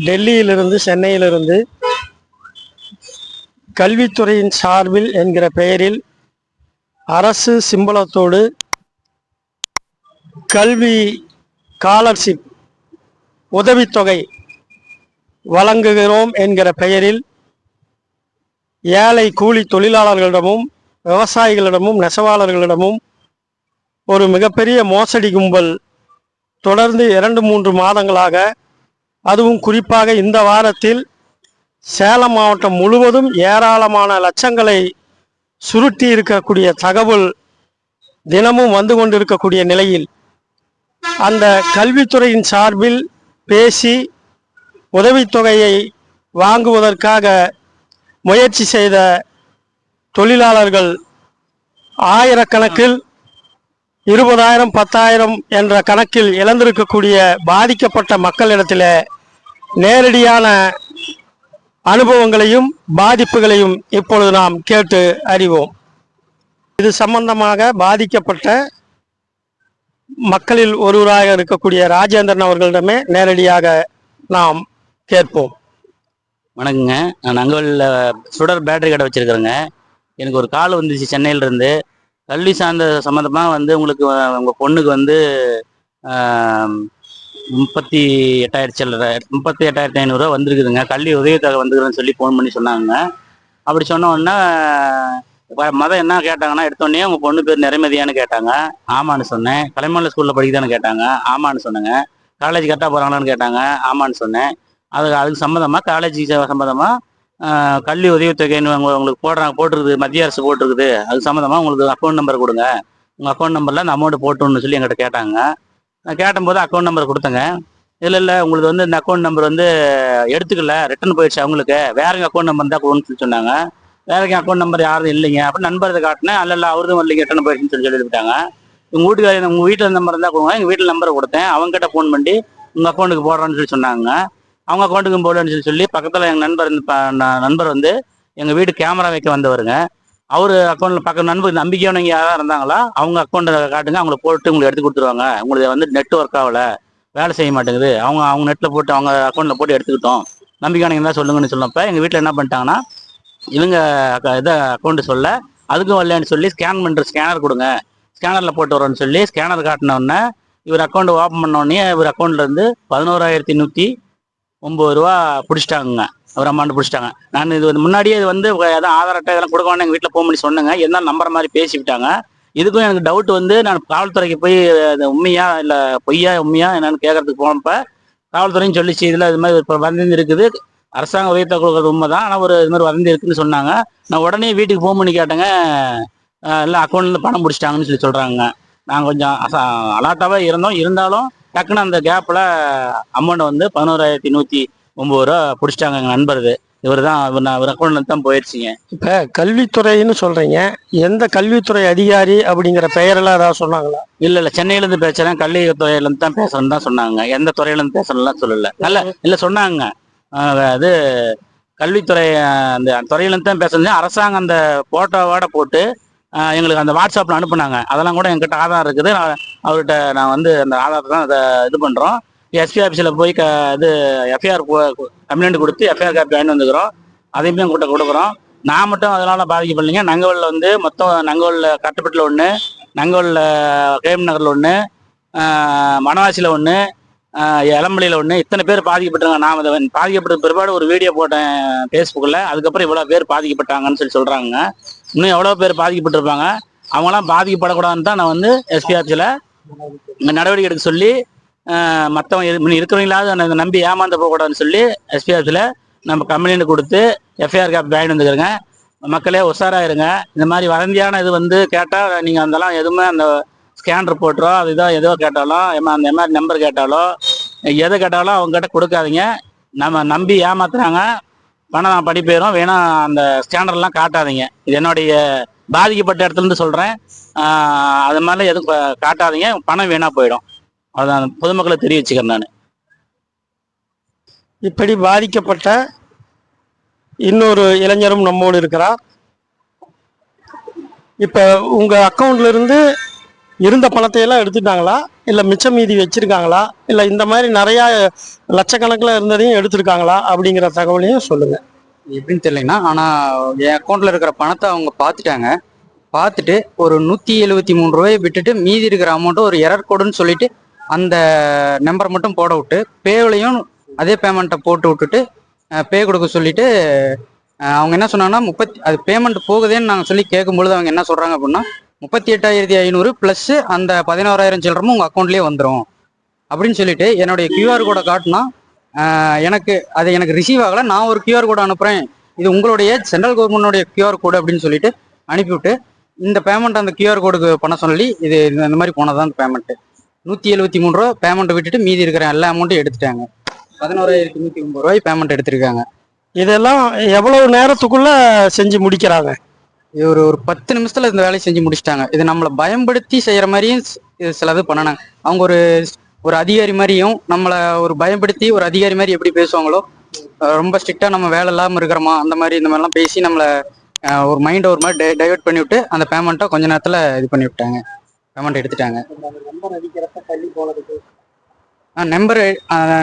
டெல்லியிலிருந்து சென்னையிலிருந்து கல்வித்துறையின் சார்பில் என்கிற பெயரில் அரசு சிம்பளத்தோடு கல்வி ஸ்காலர்ஷிப் உதவித்தொகை வழங்குகிறோம் என்கிற பெயரில் ஏழை கூலி தொழிலாளர்களிடமும் விவசாயிகளிடமும் நெசவாளர்களிடமும் ஒரு மிகப்பெரிய மோசடி கும்பல் தொடர்ந்து இரண்டு மூன்று மாதங்களாக அதுவும் குறிப்பாக இந்த வாரத்தில் சேலம் மாவட்டம் முழுவதும் ஏராளமான லட்சங்களை சுருட்டி இருக்கக்கூடிய தகவல் தினமும் வந்து கொண்டிருக்கக்கூடிய நிலையில் அந்த கல்வித்துறையின் சார்பில் பேசி உதவித்தொகையை வாங்குவதற்காக முயற்சி செய்த தொழிலாளர்கள் ஆயிரக்கணக்கில் இருபதாயிரம் பத்தாயிரம் என்ற கணக்கில் இழந்திருக்கக்கூடிய பாதிக்கப்பட்ட மக்களிடத்தில் நேரடியான அனுபவங்களையும் பாதிப்புகளையும் இப்பொழுது நாம் கேட்டு அறிவோம். இது சம்பந்தமாக பாதிக்கப்பட்ட மக்களில் ஒருவராக இருக்கக்கூடிய ராஜேந்திரன் அவர்களிடமே நேரடியாக நாம் கேட்போம். வணக்கங்க. நான் நங்கவல்லில் சுடர் பேட்டரி கடை வச்சுருக்கிறேங்க. எனக்கு ஒரு கால் வந்துச்சு சென்னையிலேருந்து. கல்வி சார்ந்த சம்மந்தமாக வந்து உங்களுக்கு உங்கள் பொண்ணுக்கு வந்து முப்பத்தி எட்டாயிரத்தி சில்லற முப்பத்தி எட்டாயிரத்தி ஐநூறுரூவா வந்திருக்குதுங்க. கல்வி உதவித்தொகை வந்துருக்குதுன்னு சொல்லி ஃபோன் பண்ணி சொன்னாங்க. அப்படி சொன்ன மதம் என்ன கேட்டாங்கன்னா எடுத்தோடனே உங்கள் பொண்ணு பேர் நிறைமதியான்னு கேட்டாங்க. ஆமான்னு சொன்னேன். கலைமலை ஸ்கூலில் படிக்குதான்னு கேட்டாங்க. ஆமான்னு சொன்னேங்க. காலேஜ் கரெக்டாக போகிறாங்களான்னு கேட்டாங்க. ஆமான்னு சொன்னேன். அதுக்கு அதுக்கு சம்மந்தமாக காலேஜ் சம்மந்தமாக கல்வி உதவித்தொகைன்னு உங்களுக்கு போடுறாங்க போட்டிருக்குது மத்திய அரசு போட்டிருக்குது. அது சம்மந்தமாக உங்களுக்கு அக்கௌண்ட் நம்பர் கொடுங்க. உங்கள் அக்கௌண்ட் நம்பரில் அந்த அமௌண்ட் போட்டுன்னு சொல்லி எங்கிட்ட கேட்டாங்க. கேட்டபோது அக்கௌண்ட் நம்பர் கொடுத்தேங்க. இல்லை இல்லை உங்களுக்கு வந்து இந்த அக்கௌண்ட் நம்பர் வந்து எடுத்துக்கல ரிட்டர்ன் போயிடுச்சு அவங்களுக்கு. வேறங்க அக்கௌண்ட் நம்பர் தான் கொடுன்னு சொல்லி சொன்னாங்க. வேறங்க அக்கௌண்ட் நம்பர் யாரும் இல்லைங்க. அப்படி நண்பர் இதை காட்டினேன். அல்ல இல்லை அவருதும் இல்லைங்க ரிட்டர்ன் போயிடுச்சுன்னு சொல்லி சொல்லிவிட்டாங்க. உங்கள் வீட்டுக்கார உங்கள் வீட்டில் நம்பர் இருந்தால் கொடுங்க. எங்கள் வீட்டில் நம்பரை கொடுத்தேன். அவங்ககிட்ட ஃபோன் பண்ணி உங்கள் அக்கௌண்ட்டுக்கு போடுறேன்னு சொல்லி சொன்னாங்க. அவங்க அக்கௌண்ட்டுக்கும் போடுறேன்னு சொல்லி சொல்லி பக்கத்தில் எங்கள் நண்பர் நண்பர் வந்து எங்கள் வீடு கேமரா வைக்க வந்தவருங்க. அவர் அக்கௌண்ட்டில் பக்கம் நண்பர் நம்பிக்கையானவங்க யாராவது இருந்தாங்களா அவங்க அக்கௌண்ட்டை காட்டுங்க அவங்கள போட்டு உங்களுக்கு எடுத்து கொடுத்துருவாங்க. உங்களுக்கு வந்து நெட் ஒர்க் ஆகல வேலை செய்ய மாட்டேங்குது. அவங்க அவங்க நெட்டில் போட்டு அவங்க அக்கௌண்ட்டில் போட்டு எடுத்துக்கிட்டோம். நம்பிக்கையானவங்க தான் சொல்லுங்கன்னு சொன்னப்ப எங்கள் வீட்டில் என்ன பண்ணிட்டாங்கன்னா இவங்க இதை அக்கௌண்ட்டு சொல்ல அதுக்கும் வரலன்னு சொல்லி ஸ்கேன் பண்ணுற ஸ்கேனர் கொடுங்க. ஸ்கேனரில் போட்டு வரோன்னு சொல்லி ஸ்கேனர் காட்டினோடனே இவர் அக்கௌண்ட் ஓப்பன் பண்ணோடனே இவர் அக்கௌண்ட்லேருந்து பதினோராயிரத்தி நூற்றி ஒம்பது ரூபா பிடிச்சிட்டாங்க ஒரு அம்மாண்டு பிடிச்சிட்டாங்க. நான் இது முன்னாடியே இது வந்து அதான் ஆதார் அட்டை இதெல்லாம் கொடுக்க எங்கள் வீட்டில் ஃபோன் பண்ணி சொன்னேங்க. இருந்தாலும் நம்பர் மாதிரி பேசிவிட்டாங்க இதுக்கும் எனக்கு டவுட் வந்து நான் காவல்துறைக்கு போய் அது உண்மையா இல்லை பொய்யா உண்மையா என்னன்னு கேட்கறதுக்கு போனப்ப காவல்துறையும் சொல்லிச்சு இதில் இது மாதிரி இப்போ வதந்தி இருக்குது. அரசாங்க உயர்த்த கொடுக்குறது உண்மை தான் ஆனால் ஒரு இது மாதிரி வதந்தி இருக்குன்னு சொன்னாங்க. நான் உடனே வீட்டுக்கு ஃபோன் பண்ணி கேட்டேங்க எல்லாம் அக்கௌண்ட்ல பணம் பிடிச்சிட்டாங்கன்னு சொல்லி சொல்கிறாங்க நாங்கள் கொஞ்சம் அலாட்டாகவே இருந்தோம். இருந்தாலும் டக்குன்னு அந்த கேப்பில் அமௌண்ட் வந்து பதினோராயிரத்தி நூற்றி ஒம்பது ரூபா பிடிச்சிட்டாங்க எங்கள் நண்பர் இது இவர் தான் இவர் நான் இவர் அக்கௌண்ட்ல தான் போயிடுச்சுங்க. இப்ப கல்வித்துறைன்னு சொல்றீங்க. எந்த கல்வித்துறை அதிகாரி அப்படிங்கிற பெயரெல்லாம் ஏதாவது சொன்னாங்களா? இல்ல இல்ல சென்னையில இருந்து பேசுறேன். கல்வி துறையில இருந்து தான் பேசுறேன்னு தான் சொன்னாங்க. எந்த துறையில இருந்து பேசுறேன்லாம் சொல்லல. இல்ல இல்ல சொன்னாங்க. அது கல்வித்துறை அந்த துறையில இருந்து தான் பேசுறது அரசாங்கம் அந்த போட்டோவோட போட்டு எங்களுக்கு அந்த வாட்ஸ்அப்ல அனுப்புனாங்க. அதெல்லாம் கூட என்கிட்ட ஆதார் இருக்குது. அவர்கிட்ட நான் வந்து அந்த ஆதாரத்தை தான் அதை இது பண்றோம். எஸ்பி ஆஃபீஸில் போய் க இது எஃப்ஐஆர் கம்ப்ளைண்ட் கொடுத்து எஃப்ஐஆர் காப்பி வாங்கிட்டு வந்துக்கிறோம். அதையுமே உங்கள்கிட்ட கொடுக்குறோம். நான் மட்டும் அதனால் பாதிக்கப்படலைங்க. நங்கவல்ல வந்து மொத்தம் நங்கவல்ல கட்டுப்பட்டில் ஒன்று நங்கவல்ல கேம் நகரில் ஒன்று மணவாசியில் ஒன்று இளம்பலையில் ஒன்று இத்தனை பேர் பாதிக்கப்பட்டாங்க நான் அதை பாதிக்கப்பட்ட பிற்பாடு ஒரு வீடியோ போட்டேன் ஃபேஸ்புக்கில் அதுக்கப்புறம் இவ்வளோ பேர் பாதிக்கப்பட்டாங்கன்னு சொல்லி சொல்கிறாங்க இன்னும் எவ்வளோ பேர் பாதிக்கப்பட்டிருப்பாங்க? அவங்களாம் பாதிக்கப்படக்கூடாதுன்னு தான் நான் வந்து எஸ்பி ஆஃபீஸில் நடவடிக்கை எடுக்க சொல்லி மற்றவங்க இருக்கிறவங்களாவது அந்த நம்பி ஏமாந்து போகக்கூடாதுன்னு சொல்லி எஸ்பி ஆஃபீஸில் நம்ம கம்பெனின்னு கொடுத்து எஃப்ஐஆர் காப்பி வாங்கிட்டு வந்துக்கிறேங்க. மக்களே உஷாராக இருங்க. இந்த மாதிரி வதந்தியான இது வந்து கேட்டால் நீங்கள் அதெல்லாம் எதுவுமே அந்த ஸ்கேன் ரிப்போர்ட்டோ அது இதோ எதோ கேட்டாலும் எம- அந்த மாதிரி நம்பர் கேட்டாலோ எதை கேட்டாலும் அவங்ககிட்ட கொடுக்காதீங்க. நம்ம நம்பி ஏமாத்துறாங்க. பணம் படி போயிடும் வேணா அந்த ஸ்கேனர்லாம் காட்டாதீங்க. இது என்னுடைய பாதிக்கப்பட்ட இடத்துலேருந்து சொல்கிறேன் அது மாதிரிலாம் எதுவும் காட்டாதீங்க. பணம் வீணாக போயிடும். அதான் பொதுமக்களை தெரிய வச்சுக்கிறேன் நான். இப்படி பாதிக்கப்பட்ட இன்னொரு இளைஞரும் நம்மோடு இருக்கிறார். இப்ப உங்க அக்கவுண்ட்ல இருந்து இருந்த பணத்தை எல்லாம் எடுத்துட்டாங்களா? இல்லை மிச்சம் மீதி வச்சிருக்காங்களா? இல்லை இந்த மாதிரி நிறையா லட்சக்கணக்கில் இருந்ததையும் எடுத்திருக்காங்களா? அப்படிங்கிற தகவலையும் சொல்லுங்க. எப்படின்னு தெரியலைங்கண்ணா. ஆனால் என் அக்கௌண்ட்டில் இருக்கிற பணத்தை அவங்க பார்த்துட்டாங்க. பார்த்துட்டு ஒரு நூற்றி எழுபத்தி மூணு ரூபாயை விட்டுட்டு மீதி இருக்கிற அமௌண்ட்டை ஒரு எரர் கோடுன்னு சொல்லிட்டு அந்த நம்பர் மட்டும் போட விட்டு பேவிலையும் அதே பேமெண்ட்டை போட்டு விட்டுட்டு பே கொடுக்க சொல்லிட்டு அவங்க என்ன சொன்னாங்கன்னா முப்பத்தி அது பேமெண்ட் போகுதேன்னு நாங்கள் சொல்லி கேட்கும்பொழுது அவங்க என்ன சொல்கிறாங்க அப்படின்னா முப்பத்தி எட்டாயிரத்தி ஐநூறு ப்ளஸ் அந்த பதினோராயிரம் சில்லறமும் உங்கள் அக்கௌண்ட்லேயே வந்துடும் அப்படின்னு சொல்லிட்டு என்னுடைய கியூஆர் கோடை காட்டினா எனக்கு அது எனக்கு ரிசீவ் ஆகலை. நான் ஒரு கியூஆர் கோடு அனுப்புகிறேன் இது உங்களுடைய சென்ட்ரல் கவர்மெண்டோடைய கியூஆர் கோடு அப்படின்னு சொல்லிட்டு அனுப்பிவிட்டு இந்த பேமெண்ட் அந்த கியூஆர் கோடுக்கு பண்ண சொல்லி இது இந்த இந்த மாதிரி போனதான் அந்த பேமெண்ட்டு நூற்றி எழுபத்தி மூணு ரூபா பேமெண்ட் விட்டுட்டு மீதி இருக்கிற எல்லா அமௌண்ட்டும் எடுத்துட்டாங்க. பதினோராயிரத்தி நூற்றி ஒம்பது ரூபாய் பேமெண்ட் எடுத்திருக்காங்க. இதெல்லாம் எவ்வளவு நேரத்துக்குள்ள செஞ்சு முடிக்கிறாங்க? ஒரு ஒரு பத்து நிமிஷத்துல இந்த வேலையை செஞ்சு முடிச்சிட்டாங்க. இது நம்மளை பயன்படுத்தி செய்யற மாதிரியும் ஸ்- இது சிலது பண்ணனாங்க. அவங்க ஒரு ஒரு அதிகாரி மாதிரியும் நம்மளை ஒரு பயன்படுத்தி ஒரு அதிகாரி மாதிரி எப்படி பேசுவாங்களோ ரொம்ப ஸ்ட்ரிக்டா நம்ம வேலை இல்லாம இருக்கிறோமா அந்த மாதிரி இந்த மாதிரிலாம் பேசி நம்மளை ஒரு மைண்டை ஒரு மாதிரி டைவர்ட் பண்ணி விட்டு அந்த பேமெண்ட்டை கொஞ்ச நேரத்துல இது பண்ணி விட்டாங்க. பேமெண்ட் எடுத்துட்டாங்க. நம்பர்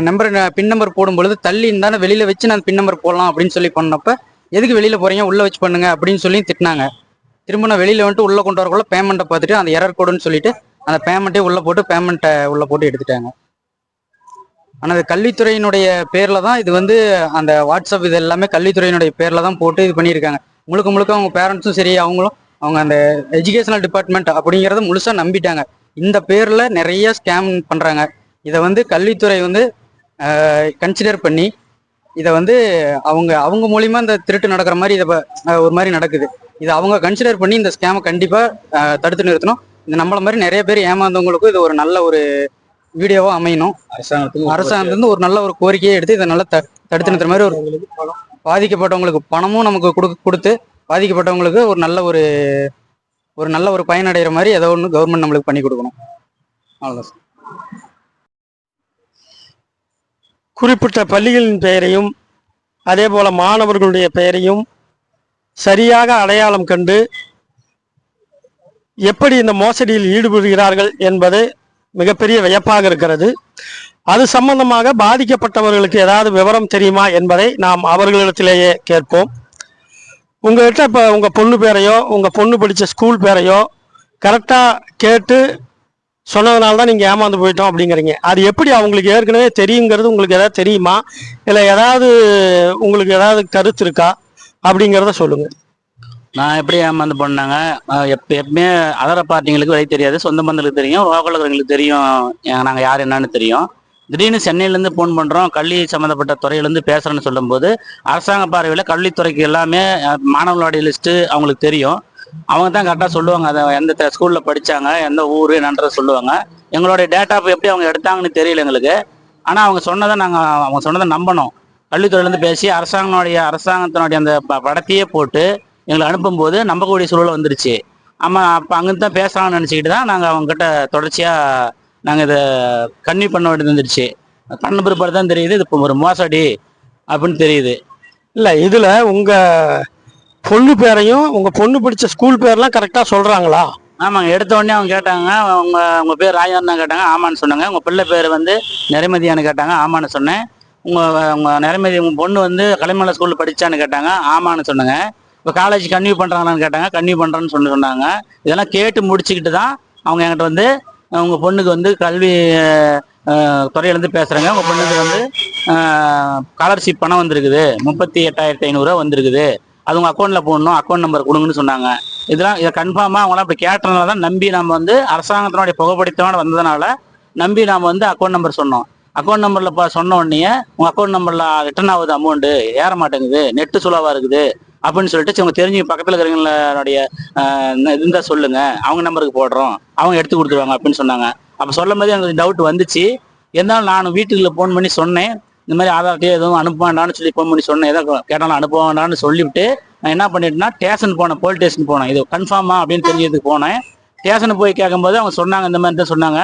நம்பர் பின் நம்பர் போடும் பொழுது தள்ளி இருந்தாலும் வெளியில வச்சு நான் பின் நம்பர் போடலாம் அப்படின்னு சொல்லி பண்ணப்ப எதுக்கு வெளியில போறீங்க? உள்ள வச்சு பண்ணுங்க அப்படின்னு சொல்லி திட்டினாங்க. திரும்ப நான் வெளியில வந்துட்டு உள்ள கொண்டு வரக்குள்ள பேமெண்ட்டை பார்த்துட்டு அந்த எரர் கோடுன்னு சொல்லிட்டு அந்த பேமெண்ட்டே உள்ள போட்டு பேமெண்ட்டை உள்ள போட்டு எடுத்துட்டாங்க. ஆனால் அது கல்வித்துறையினுடைய பேர்ல தான் இது வந்து அந்த வாட்ஸ்அப் இது எல்லாமே கல்வித்துறையினுடைய பேர்ல தான் போட்டு இது பண்ணியிருக்காங்க. முழுக்க முழுக்க அவங்க பேரண்ட்ஸும் சரி அவங்களும் அவங்க அந்த எஜுகேஷனல் டிபார்ட்மெண்ட் அப்படிங்கிறத முழுசாக நம்பிட்டாங்க. இந்த பேர்ல நிறைய ஸ்கேம் பண்றாங்க. இதை வந்து கல்வித்துறை வந்து கன்சிடர் பண்ணி இதை வந்து அவங்க அவங்க மூலியமா இந்த திருட்டு நடக்கிற மாதிரி இதை ஒரு மாதிரி நடக்குது. இதை அவங்க கன்சிடர் பண்ணி இந்த ஸ்கேமை கண்டிப்பா அஹ், தடுத்து நிறுத்தணும். இந்த நம்மள மாதிரி நிறைய பேர் ஏமாந்தவங்களுக்கும் இது ஒரு நல்ல ஒரு வீடியோவா அமையணும். அரசாங்கத்துக்கு அரசாங்கத்துல ஒரு நல்ல ஒரு கோரிக்கையை எடுத்து இதை நல்லா த- தடுத்து நிறுத்துற மாதிரி ஒரு பாதிக்கப்பட்டவங்களுக்கு பணமும் நமக்கு கொடு கொடுத்து பாதிக்கப்பட்டவங்களுக்கு ஒரு நல்ல ஒரு ஒரு நல்ல ஒரு பயனடைகிற மாதிரி ஏதோ ஒன்று கவர்மெண்ட் நம்மளுக்கு பண்ணி கொடுக்கணும். அவ்வளோதான் சார் குறிப்பிட்ட பள்ளிகளின் பெயரையும் அதே போல மாணவர்களுடைய பெயரையும் சரியாக அடையாளம் கண்டு எப்படி இந்த மோசடியில் ஈடுபடுகிறார்கள் என்பது மிகப்பெரிய வியப்பாக இருக்கிறது. அது சம்பந்தமாக பாதிக்கப்பட்டவர்களுக்கு ஏதாவது விவரம் தெரியுமா என்பதை நாம் அவர்களிடத்திலேயே கேட்போம். உங்கள்கிட்ட இப்போ உங்கள் பொண்ணு பேரையோ உங்கள் பொண்ணு படித்த ஸ்கூல் பேரையோ கரெக்டாக கேட்டு சொன்னதுனால தான் நீங்கள் ஏமாந்து போயிட்டோம் அப்படிங்கிறீங்க. அது எப்படி அவங்களுக்கு ஏற்கனவே தெரியுங்கிறது உங்களுக்கு எதாவது தெரியுமா? இல்லை ஏதாவது உங்களுக்கு ஏதாவது கருத்து இருக்கா? அப்படிங்கிறத சொல்லுங்கள் நான் எப்படி ஏமாந்து பண்ணாங்க எப்போ எப்பவுமே அதர பார்ட்டிங்களுக்கு வெளியே தெரியாது. சொந்த பந்தங்களுக்கு தெரியும் லோக்கல் தெரியும். நாங்கள் யார் என்னன்னு தெரியும். திடீர்னு சென்னையிலேருந்து ஃபோன் பண்ணுறோம் கல்வி சம்மந்தப்பட்ட துறையிலேருந்து பேசுறேன்னு சொல்லும்போது அரசாங்க பார்வையில் கல்வித்துறைக்கு எல்லாமே மாணவர்களுடைய லிஸ்ட்டு அவங்களுக்கு தெரியும். அவங்க தான் கரெக்டாக சொல்லுவாங்க. அதை எந்த ஸ்கூலில் படித்தாங்க எந்த ஊர் என்னன்றதை சொல்லுவாங்க. எங்களுடைய டேட்டா எப்படி அவங்க எடுத்தாங்கன்னு தெரியல எங்களுக்கு. ஆனால் அவங்க சொன்னதை நாங்கள் அவங்க சொன்னதை நம்பணும். கல்வித்துறையிலேருந்து பேசி அரசாங்கனுடைய அரசாங்கத்தினுடைய அந்த படத்தையே போட்டு எங்களை அனுப்பும்போது நம்பக்கூடிய சூழல் வந்துருச்சு. ஆமாம் அப்போ அங்கே தான் பேசலாம்னு நினச்சிக்கிட்டு தான் நாங்கள் அவங்ககிட்ட தொடர்ச்சியாக நாங்கள் இதை கன்வியூ பண்ண வேண்டியது வந்துருச்சு பண்ண பிற்பாடு தான் தெரியுது. இது இப்போ ஒரு மோசடி அப்படின்னு தெரியுது. இல்லை இதில் உங்கள் பொண்ணு பேரையும் உங்கள் பொண்ணு படித்த ஸ்கூல் பேர்லாம் கரெக்டாக சொல்கிறாங்களா ஆமாங்க. எடுத்த உடனே அவங்க கேட்டாங்க. உங்க உங்க பேர் ராஜன் தான் கேட்டாங்க. ஆமான்னு சொன்னாங்க. உங்க பிள்ளை பேர் வந்து நிறைமதியான்னு கேட்டாங்க. ஆமான்னு சொன்னேன். உங்க உங்க நிறைமதி உங்க பொண்ணு வந்து கலைமலை ஸ்கூல்ல படிச்சான்னு கேட்டாங்க. ஆமான்னு சொன்னாங்க. இப்போ காலேஜ் கன்வியூ பண்றாங்களான்னு கேட்டாங்க. கன்வியூ பண்றேன்னு சொல்லி சொன்னாங்க. இதெல்லாம் கேட்டு முடிச்சுக்கிட்டு தான் அவங்க என்கிட்ட வந்து உங்கள் உங்க பொண்ணுக்கு வந்து கல்வி துறையிலேருந்து பேசுகிறேங்க உங்க பொண்ணுக்கு வந்து ஸ்காலர்ஷிப் பணம் வந்திருக்குது. முப்பத்தி எட்டாயிரத்தி ஐநூறுரூவா வந்திருக்குது. அது உங்க அக்கௌண்ட்ல போடணும். அக்கௌண்ட் நம்பர் கொடுங்கன்னு சொன்னாங்க. இதெல்லாம் இதை கன்ஃபார்மாக அவங்களாம் இப்படி கேட்டதுனால தான் நம்பி நம்ம வந்து அரசாங்கத்தினுடைய புகைப்படித்தோட வந்ததுனால நம்பி நாம் வந்து அக்கௌண்ட் நம்பர் சொன்னோம். அக்கௌண்ட் நம்பரில் இப்போ சொன்ன உடனே உங்கள் அக்கௌண்ட் நம்பரில் ரிட்டர்ன் ஆகுது அமௌண்ட்டு ஏற மாட்டேங்குது. நெட்டு சுலவாக இருக்குது. அப்படின்னு சொல்லிட்டு சரி, உங்க தெரிஞ்சு பக்கத்தில் இருக்கிறவங்களுடைய இருந்தால் சொல்லுங்க. அவங்க நம்பருக்கு போடுறோம். அவங்க எடுத்து கொடுத்துருவாங்க அப்படின்னு சொன்னாங்க. அப்போ சொல்லும் போது எனக்கு டவுட் வந்துச்சு. இருந்தாலும் நான் வீட்டுக்குள்ள ஃபோன் பண்ணி சொன்னேன். இந்த மாதிரி ஆதார்ட்டையே எதுவும் அனுப்ப வேண்டாம்னு சொல்லி ஃபோன் பண்ணி சொன்னேன். எதோ கேட்டாலும் அனுப்ப வேண்டாம்னு சொல்லிவிட்டு நான் என்ன பண்ணிட்டேன்னா ஸ்டேஷன் போனேன் போலீஸ் ஸ்டேஷன் போனேன். இது கன்ஃபார்மா அப்படின்னு தெரிஞ்சதுக்கு போனேன். ஸ்டேஷனுக்கு போய் கேட்கும்போது அவங்க சொன்னாங்க இந்த மாதிரி தான் சொன்னாங்க.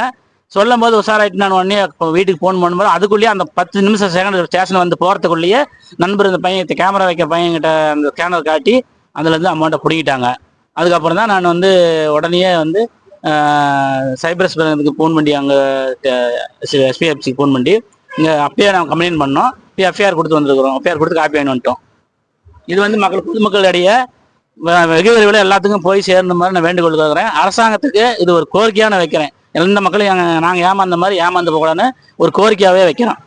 சொல்லும் போது உஷாராயிட்டு நான் உடனே இப்போ வீட்டுக்கு ஃபோன் பண்ணும்போது அதுக்குள்ளேயே அந்த பத்து நிமிஷம் செகண்ட் ஸ்டேஷன் வந்து போகிறதுக்குள்ளேயே நண்பர் இந்த பையன் கேமரா வைக்க பையன்கிட்ட அந்த ஸ்கேனர் காட்டி அதுலேருந்து அமௌண்ட்டை பிடிக்கிட்டாங்க அதுக்கப்புறம் தான் நான் வந்து உடனே வந்து சைப்ரஸ் பேங்க்கு ஃபோன் பண்ணி அங்கே எஸ்பிஎஃப்சிக்கு ஃபோன் பண்ணி இங்கே அப்பயே நாங்கள் கம்ப்ளைண்ட் பண்ணோம். இப்போ எஃப்ஐஆர் கொடுத்து வந்திருக்கிறோம். எஃப்ஐஆர் கொடுத்து காப்பி வாங்கி வந்துட்டோம். இது வந்து மக்கள் பொதுமக்களிடையே வ- வெகு விரைவில் எல்லாத்துக்கும் போய் சேர்ந்த மாதிரி நான் வேண்டுகோள் கேட்குறேன் அரசாங்கத்துக்கு இது ஒரு கோரிக்கையாக நான் வைக்கிறேன். எந்த மக்களும் நாங்கள் ஏமாந்த மாதிரி ஏமாந்து போகக்கூடாதுன்னு ஒரு கோரிக்கையாகவே வைக்கிறோம்.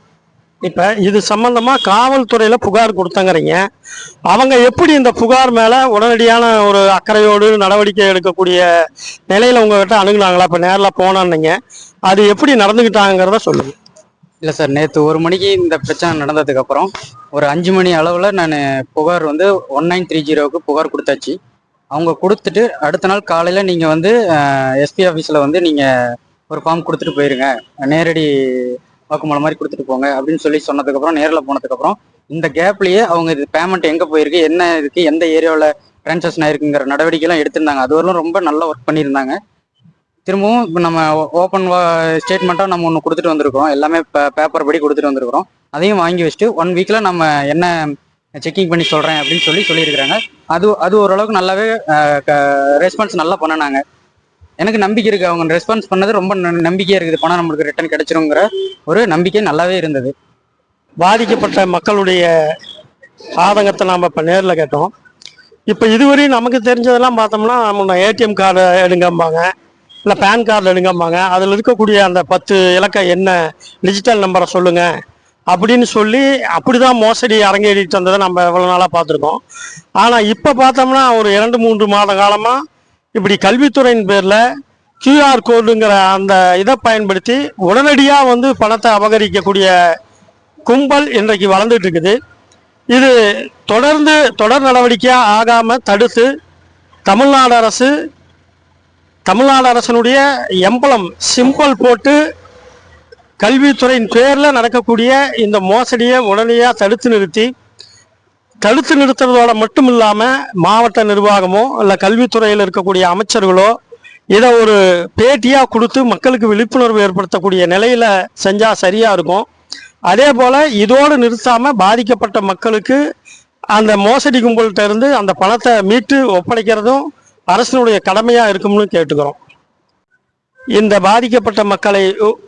இப்ப இது சம்பந்தமா காவல்துறையில புகார் கொடுத்தங்கிறீங்க. அவங்க எப்படி இந்த புகார் மேல உடனடியான ஒரு அக்கறையோடு நடவடிக்கை எடுக்கக்கூடிய நிலையில உங்ககிட்ட அணுகுனாங்களா? இப்ப நேர்ல போனான்னீங்க. அது எப்படி நடந்துகிட்டாங்கிறத சொல்லுங்க. இல்லை சார் நேற்று ஒரு மணிக்கு இந்த பிரச்சனை நடந்ததுக்கு அப்புறம் ஒரு அஞ்சு மணி அளவில் நான் புகார் வந்து ஒன் நைன் த்ரீ ஜீரோவுக்கு புகார் கொடுத்தாச்சு. அவங்க கொடுத்துட்டு அடுத்த நாள் காலையில் நீங்கள் வந்து எஸ்பி ஆஃபீஸில் வந்து நீங்கள் ஒரு ஃபார்ம் கொடுத்துட்டு போயிருங்க. நேரடி வாக்குமூலம் மாதிரி கொடுத்துட்டு போங்க அப்படின்னு சொல்லி சொன்னதுக்கப்புறம் நேரில் போனதுக்கப்புறம் இந்த கேப்லேயே அவங்க இது பேமெண்ட் எங்கே போயிருக்கு என்ன இதுக்கு எந்த ஏரியாவில் டிரான்சாக்ஷன் ஆயிருக்குங்கிற நடவடிக்கைலாம் எடுத்திருந்தாங்க. அது வரலும் ரொம்ப நல்லா ஒர்க் பண்ணியிருந்தாங்க. திரும்பவும் இப்போ நம்ம ஓப்பன் ஸ்டேட்மெண்ட்டாக நம்ம ஒன்று கொடுத்துட்டு வந்திருக்கோம் எல்லாமே பேப்பர் படி கொடுத்துட்டு வந்திருக்கிறோம். அதையும் வாங்கி வச்சுட்டு ஒன் வீக்கில் நம்ம என்ன செக்கிங் பண்ணி சொல்கிறேன் அப்படின்னு சொல்லி சொல்லியிருக்கிறாங்க. அது அது ஓரளவுக்கு நல்லாவே ரெஸ்பான்ஸ் நல்லா பண்ணினாங்க. எனக்கு நம்பிக்கை இருக்குது அவங்க ரெஸ்பான்ஸ் பண்ணது ரொம்ப நம்பிக்கையாக இருக்குது. பணம் நம்மளுக்கு ரிட்டர்ன் கிடைச்சிருங்கிற ஒரு நம்பிக்கை நல்லாவே இருந்தது. பாதிக்கப்பட்ட மக்களுடைய ஆதங்கத்தை நாம் இப்போ நேரில் கேட்டோம். இப்போ இதுவரை நமக்கு தெரிஞ்சதெல்லாம் பார்த்தோம்னா நம்ம ஏடிஎம் கார்டு எடுங்கம்பாங்க. இல்லை பேன் கார்டு எடுங்கம்பாங்க. அதில் இருக்கக்கூடிய அந்த பத்து இலக்கம் என்ன? டிஜிட்டல் நம்பரை சொல்லுங்கள் அப்படின்னு சொல்லி அப்படிதான் மோசடி அரங்கேறிட்டு வந்ததை நம்ம எவ்வளோ நாளாக பார்த்துருக்கோம். ஆனால் இப்போ பார்த்தோம்னா ஒரு இரண்டு மூன்று மாத காலமாக இப்படி கல்வித்துறையின் பேரில் கியூஆர் கோடுங்கிற அந்த இதை பயன்படுத்தி உடனடியாக வந்து பணத்தை அபகரிக்கக்கூடிய கும்பல் இன்றைக்கு வளர்ந்துட்டு இருக்குது. இது தொடர்ந்து தொடர் நடவடிக்கையாக ஆகாமல் தடுத்து தமிழ்நாடு அரசு தமிழ்நாடு அரசனுடைய எம்பளம் சிம்பல் போட்டு கல்வித்துறையின் பேரில் நடக்கக்கூடிய இந்த மோசடியை உடனடியாக தடுத்து நிறுத்தி தடுத்து நிறுத்துறதோட மட்டும் இல்லாமல் மாவட்ட நிர்வாகமோ இல்லை கல்வித்துறையில் இருக்கக்கூடிய அமைச்சர்களோ இதை ஒரு பேட்டியாக கொடுத்து மக்களுக்கு விழிப்புணர்வு ஏற்படுத்தக்கூடிய நிலையில் செஞ்சால் சரியாக இருக்கும். அதே போல் இதோடு நிறுத்தாமல் பாதிக்கப்பட்ட மக்களுக்கு அந்த மோசடி கும்பல்கிட்ட இருந்து அந்த பணத்தை மீட்டு ஒப்படைக்கிறதும் அரசினுடைய கடமையாக இருக்கும்னு கேட்டுக்கிறோம். இந்த பாதிக்கப்பட்ட மக்களை உ-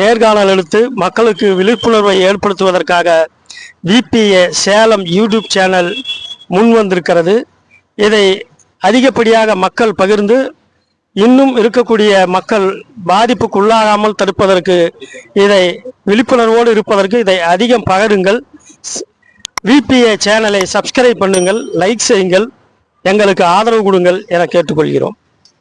நேர்காணல் எடுத்து மக்களுக்கு விழிப்புணர்வை ஏற்படுத்துவதற்காக விபிஏ சேலம் யூடியூப் சேனல் முன் வந்திருக்கிறது. இதை அதிகப்படியாக மக்கள் பகிர்ந்து இன்னும் இருக்கக்கூடிய மக்கள் பாதிப்புக்குள்ளாகாமல் தடுப்பதற்கு இதை விழிப்புணர்வோடு இருப்பதற்கு இதை அதிகம் பகிருங்கள் விபிஏ சேனலை சப்ஸ்கிரைப் பண்ணுங்கள் லைக் செய்யுங்கள். எங்களுக்கு ஆதரவு கொடுங்கள் என கேட்டுக்கொள்கிறோம்.